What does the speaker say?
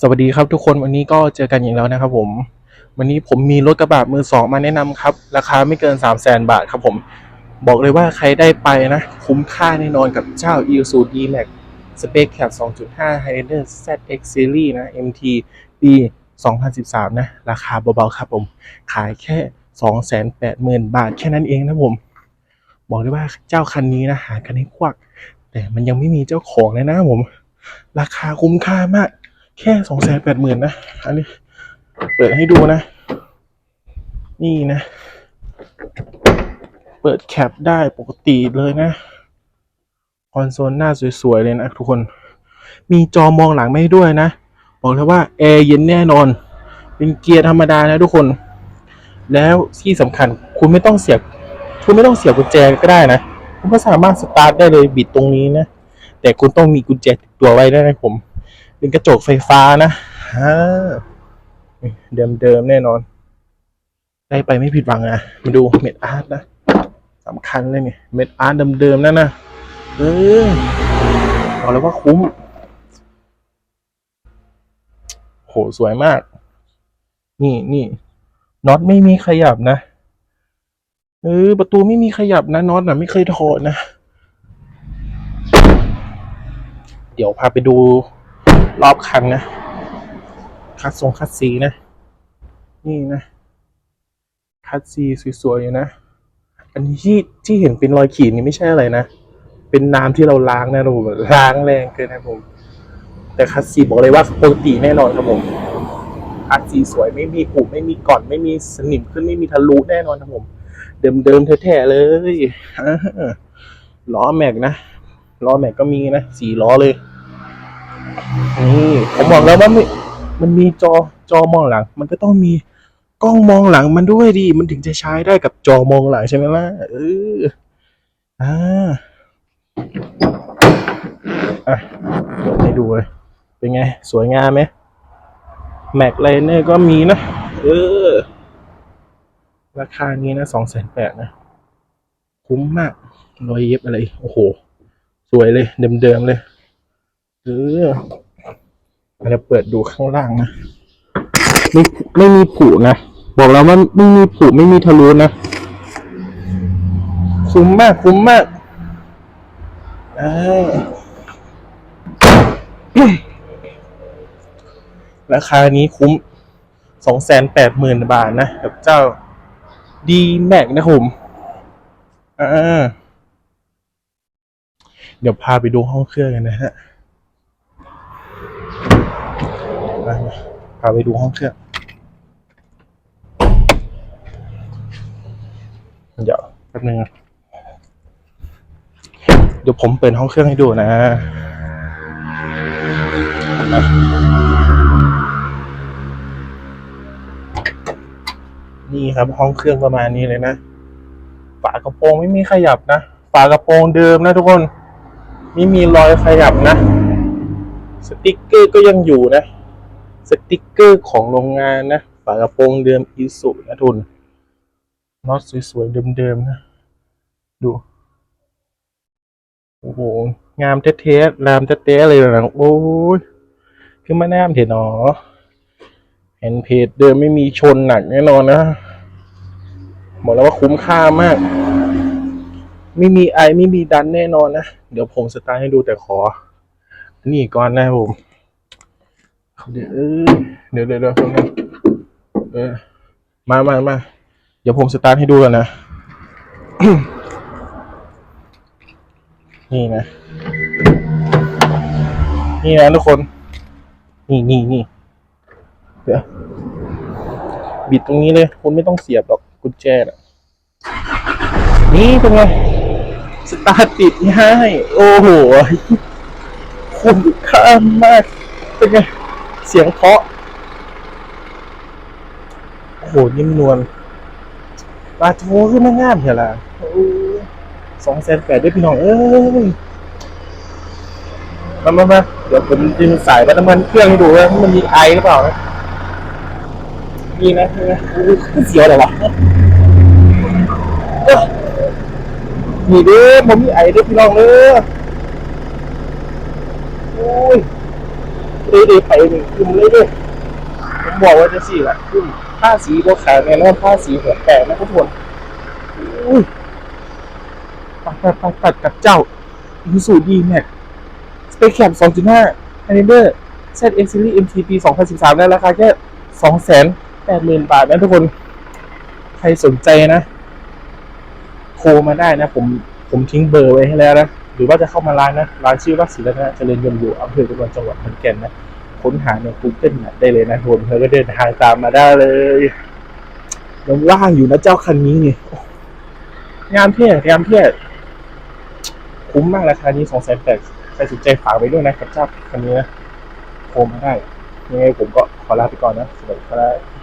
สวัสดีครับทุกคนวันนี้ก็เจอกันอีกแล้วนะครับผม วันนี้ผมมีรถกระบะมือสองมาแนะนำครับ ราคาไม่เกิน3 0 0แสนบาทครับผม บอกเลยว่าใครได้ไปนะ คุ้มค่าแน่นอนกับเจ้า i s u D-Max Space Cap 2.5 Highlander ZX Series นะ MT ปี 2013 นะ ราคาเบาๆครับผม ขายแค่ 280,000 บาท แค่นั้นเองนะผม บอกเลยว่าเจ้าคันนี้นะหากันให้ควัก แต่มันยังไม่มีเจ้าของเลยนะผม ราคาคุ้มค่ามาก แค่สองแสนแปดหมื่นนะ อันนี้ เปิดให้ดูนะ นี่นะ เปิดแคปได้ปกติเลยนะ คอนโซลหน้าสวยๆ เลยนะทุกคน มีจอมองหลังไม่ด้วยนะ บอกเลยว่า แอร์เย็นแน่นอน เป็นเกียร์ธรรมดานะทุกคน แล้วที่สำคัญคุณไม่ต้องเสียบ คุณไม่ต้องเสียบกุญแจก็ได้นะ คุณก็สามารถสตาร์ทได้เลยบิดตรงนี้นะ แต่คุณต้องมีกุญแจติดตัวไว้ได้นะผม เป็นกระจกไฟฟ้านะฮ่าเดิมเดิมๆแน่นอน ได้ไปไม่ผิดหวังนะมาดูเม็ดอาร์ตนะสำคัญเลยเนี่ยเม็ดอาร์ตเดิมๆนั่นนะเออบอกเลยว่าคุ้มโหสวยมาก นี่นี่น็อตไม่มีขยับนะเออประตูไม่มีขยับนะน็อตนะไม่เคยถอดนะ เดี๋ยวพาไปดู รอบคันนะ คัดทรงคัดสีนะ นี่นะ คัดสีสวยๆอยู่นะ อันนี้ที่ที่เห็นเป็นรอยขีดนี่ไม่ใช่อะไรนะ เป็นน้ำที่เราล้างนะผมล้างแรงเกินนะผม แต่คัดสีบอกเลยว่าปกติแน่นอนครับผมคัดสีสวยไม่มีผุไม่มีก่อน ไม่มีสนิมขึ้นไม่มีทะลุแน่นอนครับผม เดิมๆแท้ๆเลยล้อแม็กนะล้อแม็กก็มีนะสี่ล้อเลย นี่ผมบอกแล้วว่าไม่มันมีจอจอมองหลัง มันก็ต้องมีกล้องมองหลังมันด้วยดี มันถึงจะใช้ได้กับจอมองหลังใช่ไหมล่ะเอออ่าอะให้ดูเลย เป็นไง สวยงามไหมแม็กไลเนอร์ก็มีนะ เออ ราคานี้นะสองแสนแปดนะ คุ้มมาก รอยเย็บอะไร โอ้โห สวยเลย เดิมๆเลย เออเราเปิดดูข้างล่างนะ ไม่ไม่มีผุนะ บอกแล้วว่าไม่มีผุไม่มีทะลุนะ คุ้มมาก คุ้มมากเออราคานี้คุ้มสองแสนแปดหมื่นบาทนะ กับเจ้าดีแม็กนะผมอ่าเดี๋ยวพาไปดูห้องเครื่องกันนะฮะ มามาพาไปดูห้องเครื่อง เดี๋ยวแป๊บนึงเดี๋ยวผมเปิดห้องเครื่องให้ดูนะอะนี่ครับห้องเครื่องประมาณนี้เลยนะ ฝากระโปรงไม่มีขยับนะ ฝากระโปรงเดิมนะทุกคน ไม่มีรอยขยับนะ สติกเกอร์ก็ยังอยู่นะ สติกเกอร์ของโรงงานนะฝากระโปรงเดิมอีสุนะทุนน็อตสวยๆเดิมๆนะ ดูโอ้โหงามเท่ๆรามเท่ๆเลยนะโอ้ยขึ้นมาแนมเถอะหนอเห็นเพจเดิมไม่มีชนหนักแน่นอนนะบอกแล้วว่าคุ้มค่ามาก ไม่มีไอไม่มีดันแน่นอนนะ เดี๋ยวผมสตาร์ให้ดูแต่ขอ นี่ก่อนนะผม เดี๋ยวเออเดี๋ยวเดี๋ยวเดี๋ยวแป๊บนึงเออมามามาเดี๋ยวผมสตาร์ทให้ดูกันนะ นี่นะ นี่นะทุกคน นี่นี่นี่เดี๋ยวบิดตรงนี้เลย คุณไม่ต้องเสียบหรอกกุญแจน่ะนี่เป็นไงสตาร์ทติดง่าย โอ้โห คุ้มค่ามาก เป็นไง เสียงเพาะโอ้โหนิ่มนวลปลาโทขึ้นมางามเหรอล่ะสองแสนแปดด้วยพี่น้องเอ้ยมามามาเดี๋ยวผมดึงสายวัดน้ำมันเครื่องดูว่ามันมีไอหรือเปล่านะมีนะมีนะอู้หูเสียวเลยวะเอ้อนี่เด้อผมมีไอเด้อพี่น้องเด้อโอ้ย เอเอไปหนึ่งคุมเลยด้ผมบอกว่าจะสี่แหละคุมผ้าสีโบขาวแน่นอนผ้าสีหัวแปะนะทุกคนอุ้ยปัดปัดปัดปัดกับเจ้าอีสูดีแม็กสเปคแคป2.5 a n i m e r Z X Series MT ปี2013ได้ราคาแค่280,000บาทนะทุกคน ใครสนใจนะ โทรมาได้นะ ผมผมทิ้งเบอร์ไว้ให้แล้วนะ หรือว่าจะเข้ามาร้านนะร้านชื่อว่าศิลนะเจริญยนต์อยู่อำเภอกระนวนจังหวัดขอนแก่นนะค้นหาใน Google นะได้เลยนะทุกคนเธอก็เดินทางตามมาได้เลยยังว่างอยู่นะเจ้าคันนี้นี่งามเท่งามเท่คุ้มมากราคานี้สองแสนแปดใครสนใจฝากไว้ด้วยนะกับเจ้าคันนี้นะโทรมาได้ยังไงผมก็ขอลาไปก่อนนะสวัสดีครับ